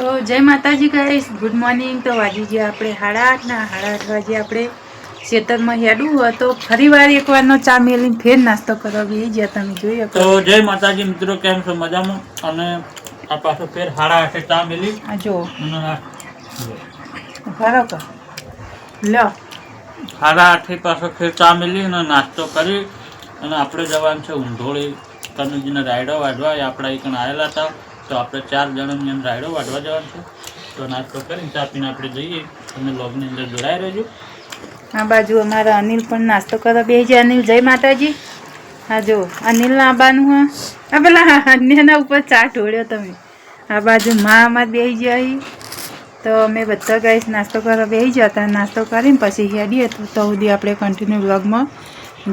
તો જય માતાજી ગાઈશ ગુડ મોર્નિંગ તો વાજી ગયા આપણે સાડા આઠના. સાડા આઠ વાગે આપણે ખેતરમાં હેડું હોય તો ફરી વાર એકવારનો ચા મેલીને ફેર નાસ્તો કરવા એ ગયા તમે જોઈ શકો. તો જય માતાજી મિત્રો કેમ છો? મજામાં? અને આ પાછો ફેર સાડા આઠે ચા મેલી. જો. બરાબર લો. સાડા આઠે પાછો ફેર ચા મેલી અને નાસ્તો કરી. અને આપણે જવાનું છે ઊંધોળી કનુજીને રાયડો વાઢવા. એ આપણા એક આવેલા હતા. તો આપણે ચાર જણાની અંદર રાયડો વાઢવા જવાનું છે. તો નાસ્તો કરીને ચા પીને આપણે જઈએ. તમે લોગની અંદર જોડાઈ રહેજો. આ બાજુ અમારા અનિલ પણ નાસ્તો કરવા બે છે. અનિલ જય માતાજી. હા જો અનિલના આબાનું હા. આ પેલા અન્યના ઉપર ચા ઢોળ્યો તમે. આ બાજુ મા અમાર બેસી જાય તો અમે બધા ગાઈસ નાસ્તો કરવા બેસી ગયા હતા. નાસ્તો કરીને પછી હેડીએ તો તો સુધી આપણે કન્ટિન્યુ બ્લોગમાં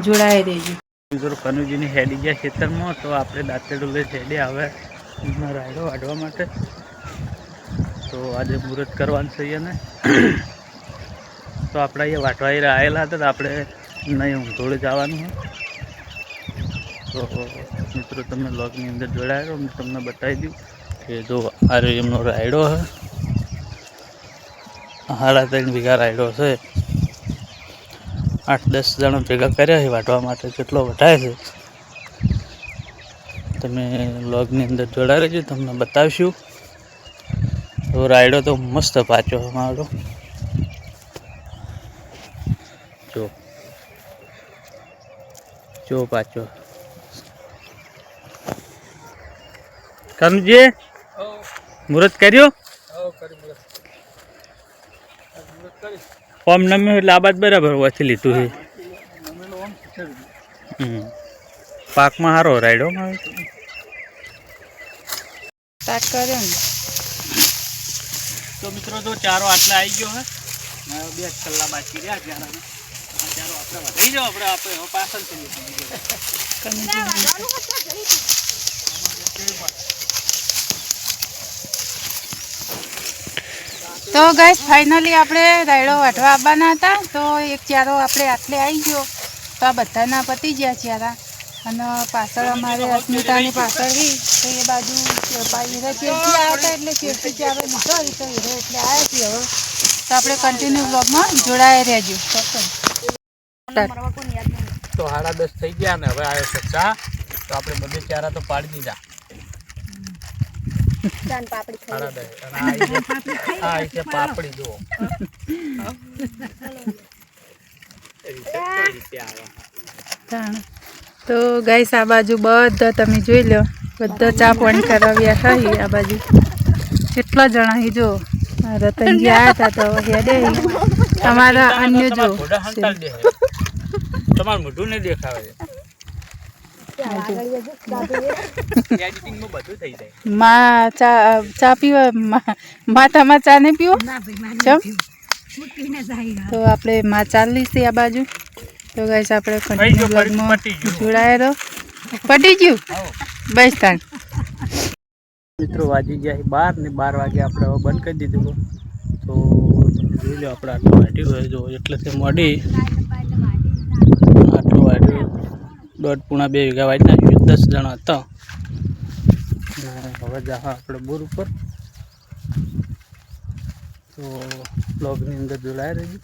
જોડાઈ રહીએ મિત્રો કનુજીની હેડી ગયા ખેતરમાં તો આપણે દાંતેડું લઈ હેડી આવે એમાં રાયડો વાઢવા માટે. તો આજે મુહૂર્ત કરવાનું છે એને. તો આપણે અહીંયા વાટવા આવેલા હતા આપણે નહીં ઊંધોળે જવાનું હોય. તો મિત્રો તમે લોગની અંદર જોડાયો હું તમને બતાવી દઉં કે જો આ એમનો રાયડો છે સાડા ત્રણ વીઘા રાયડો છે. આઠ દસ જણા ભેગા કર્યા છે વાટવા માટે. કેટલો વટાય છે. તમે લોગની અંદર જોડાઈ રહેજો તમને બતાવીશું. તો રાયડો તો મસ્ત પાછો અમારો મારો. જો. જો પાછો કનુજી મુહૂર્ત કર્યો? ફોર્મ નમ્યું એટલે આ બાદ બરાબર વાંચી લીધું છે. હમ. પાકમાં સારો રાયડો સ્ટાર્ટ કર્યો ને. તો મિત્રો તો ચારો આટલા આવી ગયો હે બે કલાક બાકી રહ્યા ચારાના. ચારો આપણે વધારી જાઓ આપણે આપણે પાછળ થઈ તો. ગાઈસ ફાઇનલી આપણે રાયડો વાટવા આવવાના હતા. તો એક ચારો આપણે આટલે આવી ગયો. તો આ બધાના પતી ગયા ચારા. અને પાછળ અમારે અસ્મિતાની પાછળ તો એ બાજુ હીરો ચેરથી આવ્યા હતા એટલે ચેરથી ચારો લીધો તો હીરો એટલે આવ્યા છીએ હવે. તો આપણે કન્ટિન્યુ બ્લોગમાં જોડાયા રહેજો. તો સાડા દસ થઈ ગયા ને હવે આવ્યો છે ચા. તો આપણે બધે ચારા તો પાડી દીધા. આવી આવી પાપડી જુઓ. રીતે આવે. તો ગાઈસ આ બાજુ બધા તમે જોઈ લો બધા ચા પાણી કરાવ્યા બેઠા આ બાજુ. કેટલા જણા હી જો. રતનજી આવ્યા હતા તો હેડે. અમારા અન્ય જો. તમારા. તમારું મોઢું નહીં દેખાવે. છે એડિટિંગમાં બધું થઈ જાય માં ચા ચા પીવા? ચા નહીં પીવો ચમ? તો આપણે માં ચાલીસી આ બાજુ. તો ગાઈસ આપણે કન્ટિન્યુ બ્લોગમાં જોડાયા રહો. પટી ગયું? બસ તાણ. મિત્રો વાજી ગયા બાર ને બાર વાગે આપણે હવે બંધ કરી દીધું તો જોઈ લો આપણે આટલું વાટ્યું હોય જો એટલે તે મોડી આટલું વાટ્યું દોઢ પૂણા બે વીઘા વાટી નાખ્યું દસ જણા હતા. હવે જા આપણે બોર ઉપર. તો બ્લોગની અંદર જોડાઈ રહેજો.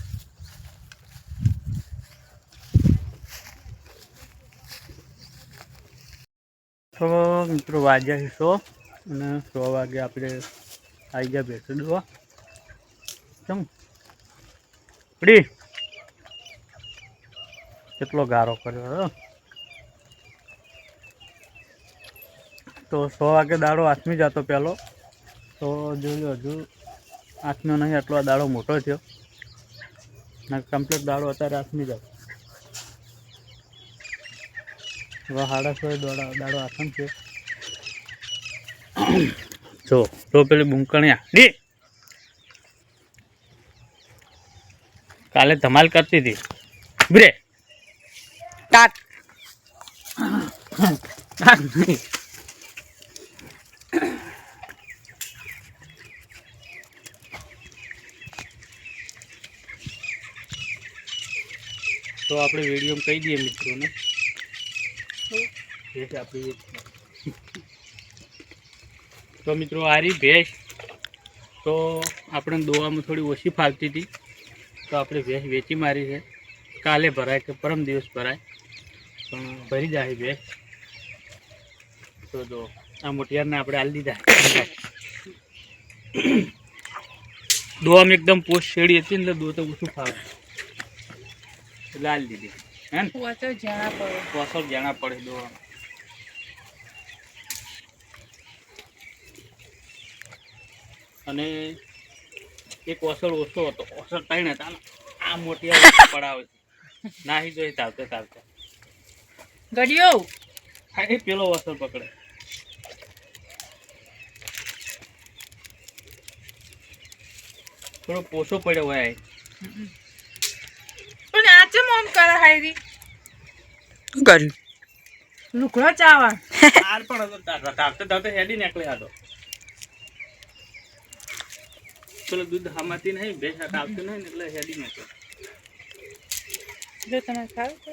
તો મિત્રો વાગ્યા છે સો અને સો વાગે આપણે આવી ગયા ભેંસો કેમ? પડી. કેટલો ગારો કર્યો. તો સો વાગે દાડો આથમી જતો પહેલો તો જોયું હજુ આથમ્યો નહીં, આટલો દાડો મોટો થયો. ના કમ્પ્લીટ દાડો અત્યારે આથમી જાય સાડા સો દાડો દાડો છે. જો તો પેલી બુંકણિયા. ડી! કાલે ધમાલ કરતી હતી. બ્રે તો આપણે વીડિયો કહી દઈએ મિત્રોને. જે આપી આપણી તો મિત્રો આ રહી ભેંસ. તો આપણે દોવામાં થોડી ઓછી ફાલતી હતી. તો આપણે ભેંસ વેચી મારી છે. કાલે ભરાય કે પરમ દિવસ ભરાય. પણ ભરી જાય ભેંસ. તો જો આ મોટિયારને આપણે હાલ દીધા. દોવામાં એકદમ પોસ્ટ શેડી હતી ને એટલે દો તો ઓછું ફાવે. એટલે હાલ દીધી. હે ને? જાણા પડે. પોસો જાણા પડે દોવામાં. અને એક ઓસળ ઓછો હતો. ઓસળ ત્રણ હતા આ મોટી પડાવે છે. નાહી જોઈ ચાલતે ચાલતો. ગડિયો હા પેલો ઓસળ પકડે. થોડો પોસો પડ્યો હોય. પણ આ ચમ ઓમ કરે હાયરી? શું કર્યું? લુકડો ચાવા આર પણ હતો ધાવતે ધાવતે હેડી નીકળ્યા હતો. પેલો દૂધ હામાતી નહીં ભેંસ હાથ આવતી નહીં ને એટલે હેડી નીકળે જો તમે ખાવ તો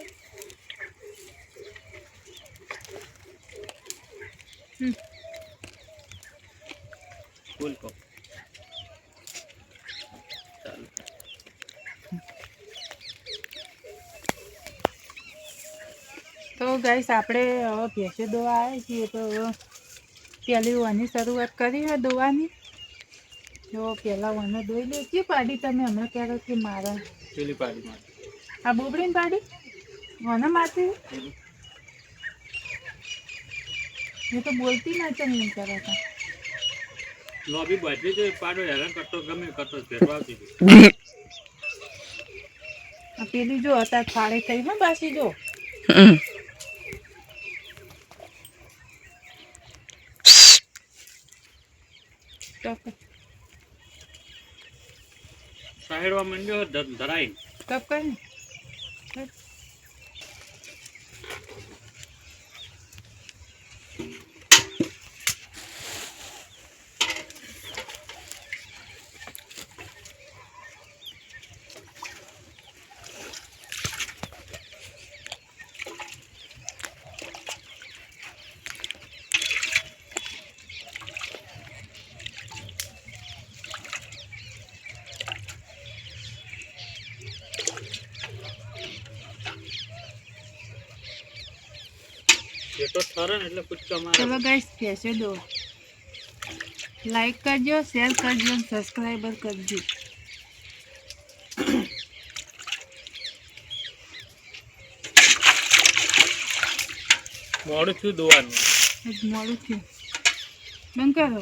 બોલ કહો ચાલો તો ગાઈસ આપણે હવે ભેંસો દોવા આવ્યા છીએ તો હવે પહેલી વાની શરૂઆત કરી હે દોવાની. જો પેલા વાનો દોઈ લે. કે પાડી તમે? હમણાં કહેતો કે મારા. પેલી પાડી આ બોબડીને પાડી? મને મારતી મેં તો બોલતી ના ચમ એમ કરે લોબી બધી તો પાડો હેરાન કરતો ગમે કરતો ફેરવા આ પેલી જો હતા ફાળે થઈ ને પાછી જો. હમ. સાહેડવા માંડ્યો ધરાઈ. કપ કર તો થરે ને એટલે કૂદકા મારે. ચલો ગાઈસ ભેંસો દો? લાઈક કરજો શેર કરજો અને સબસ્ક્રાઈબર કરજો. મોડું થયું દોવાનું. મોડું થયું. બંધ કરો.